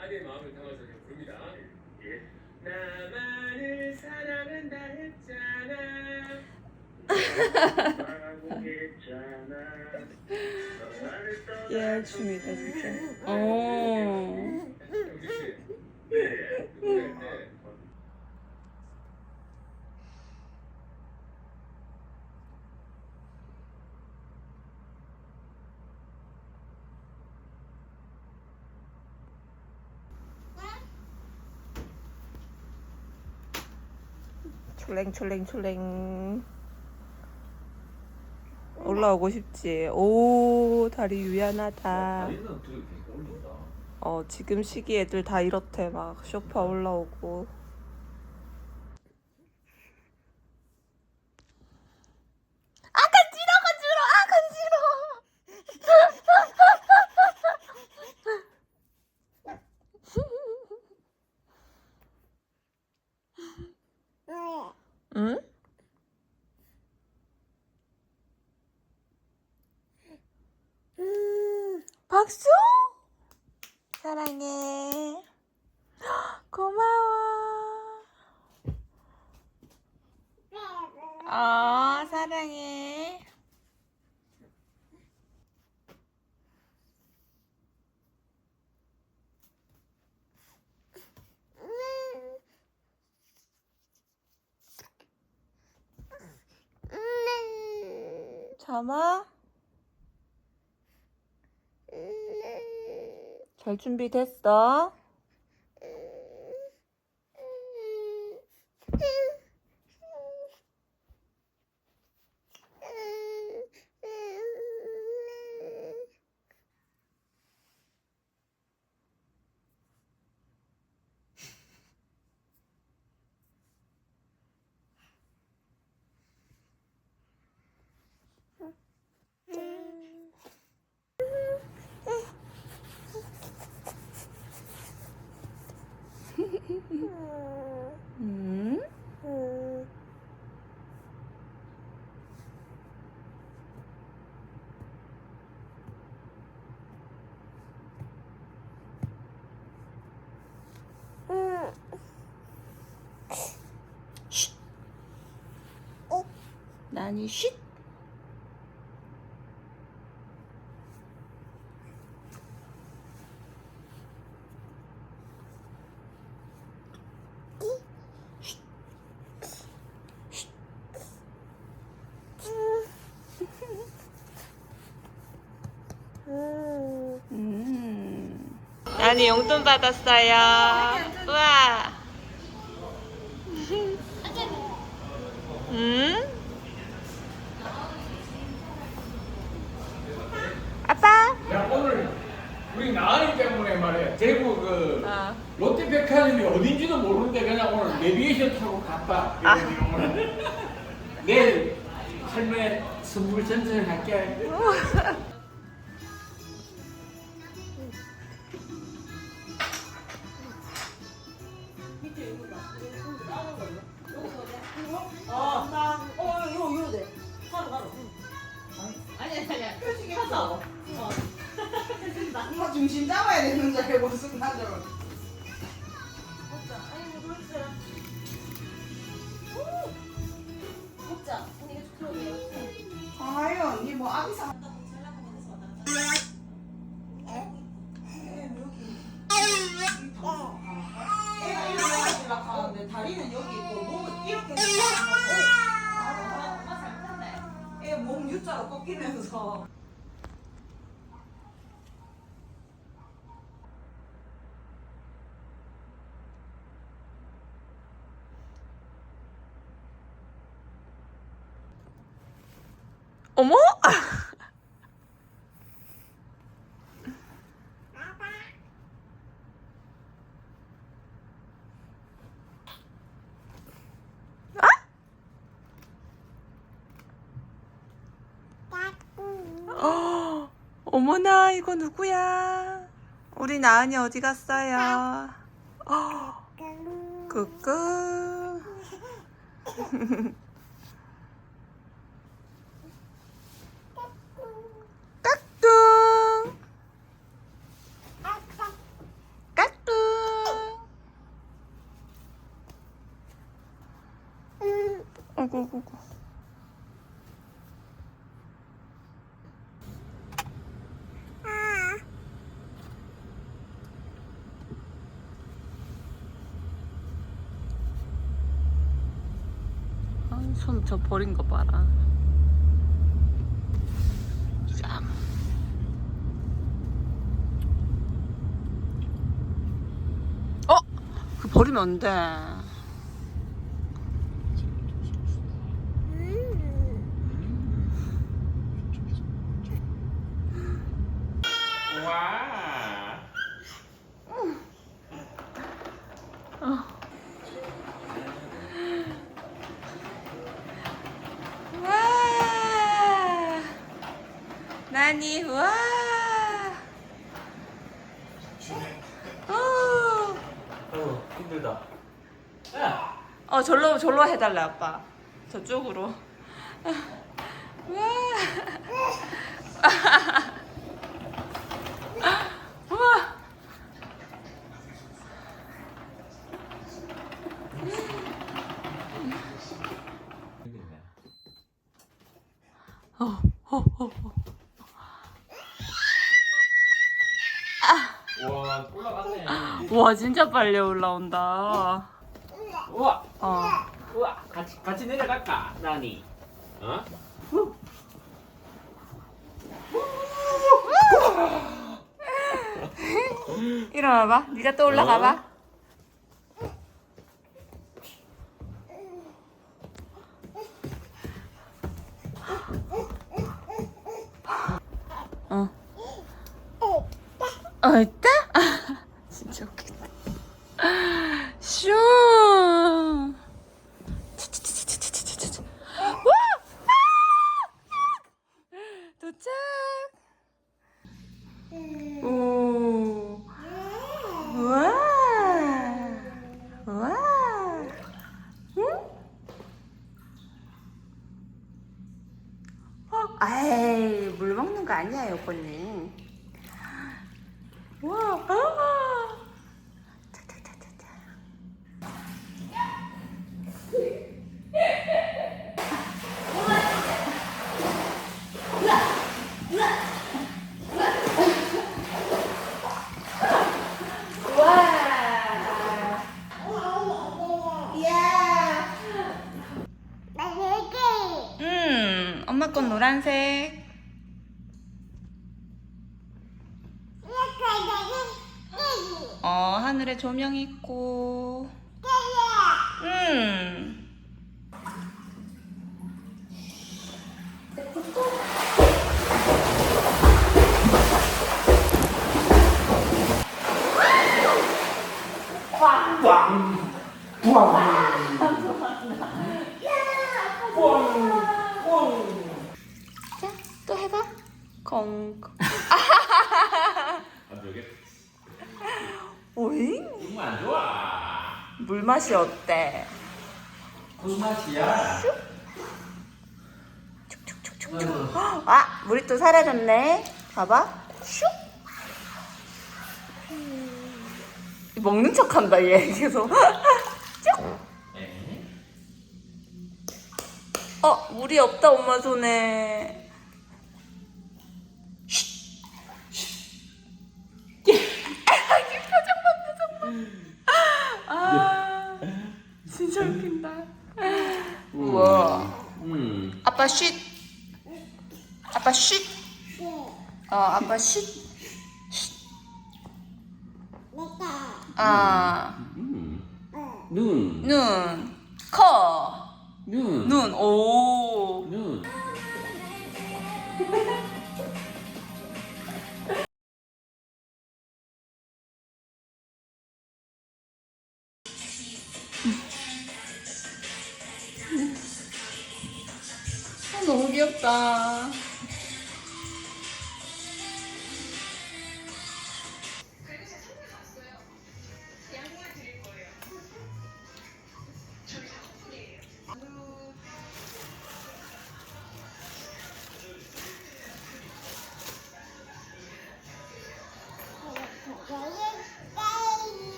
아내의 마음을 담아서 좀 부릅니다. 예. 나만을 사랑한다 했잖아. 예, 춤이다 진짜. 어. 씨. 네. 노래 네. 촐랭. 올라오고 싶지. 오 다리 유연하다. 올린다. 어 지금 시기 애들 다 이렇대 막 쇼파 올라오고. 아 간지러 간지러 아 간지러. 응? 박수! 사랑해. 고마워. 아, 사랑해. 잠아? 잘 준비됐어? 음? 쉿. 나니 쉿. 음. 나니 용돈 받았어요. 우와. 음? 아빠? 야 오늘 우리 나은이 때문에 말이야 대구 그 어. 롯데백화점이 어딘지도 모르는데 그냥 오늘 내비게이션 타고 갔다 아. 오늘 내일 할매 선물 전달 할게 장하연 니뭐 아기상 애가 이렇게 하려고 하는데 다리는 여기 있고 몸은 이렇게 애몸 U자로 꺾이면서 어머? 어, 어머나 이거 누구야? 우리 나은이 어디 갔어요? 어, 꾸꾸. 까꿍. 까꿍. 아이고 아이고. 아, 손 저 버린 거 봐라. 짠. 어? 그 버리면 안 돼. 와. 와. 나니 와. 어. 어 힘들다. 야. 어 절로 절로 해달래 아빠. 저쪽으로. 와. 와. 와 올라갔네. 와 진짜 빨리 올라온다. 우와 어. 우와 같이 같이 내려갈까 나니? 어? 일어나봐. 네가 또 올라가봐. 어, 있다? 진짜 웃기다. 와! 아! 도착! 오. 와. 와. 응? 어, 아이, 물 먹는 거 아니야, 요거는. 와. 아. 차차차차차. 음, 엄마 건 노란색. 조명 있고. 음. 자, 또 해봐. 콩. 되겠. 오잉? 정말 안 좋아. 물 맛이 어때? 무슨 맛이야? 촉촉촉촉. 아, 물이 또 사라졌네. 봐봐. 슉. 먹는 척한다 얘 계속. 쭉. 에? 어, 물이 없다 엄마 손에. 아빠 쉿. 아빠 쉿. 어, 아빠 쉿. 쉿. 아, 음. 눈. 눈, 커, 눈. 눈, 오. 눈. 너무 귀엽다.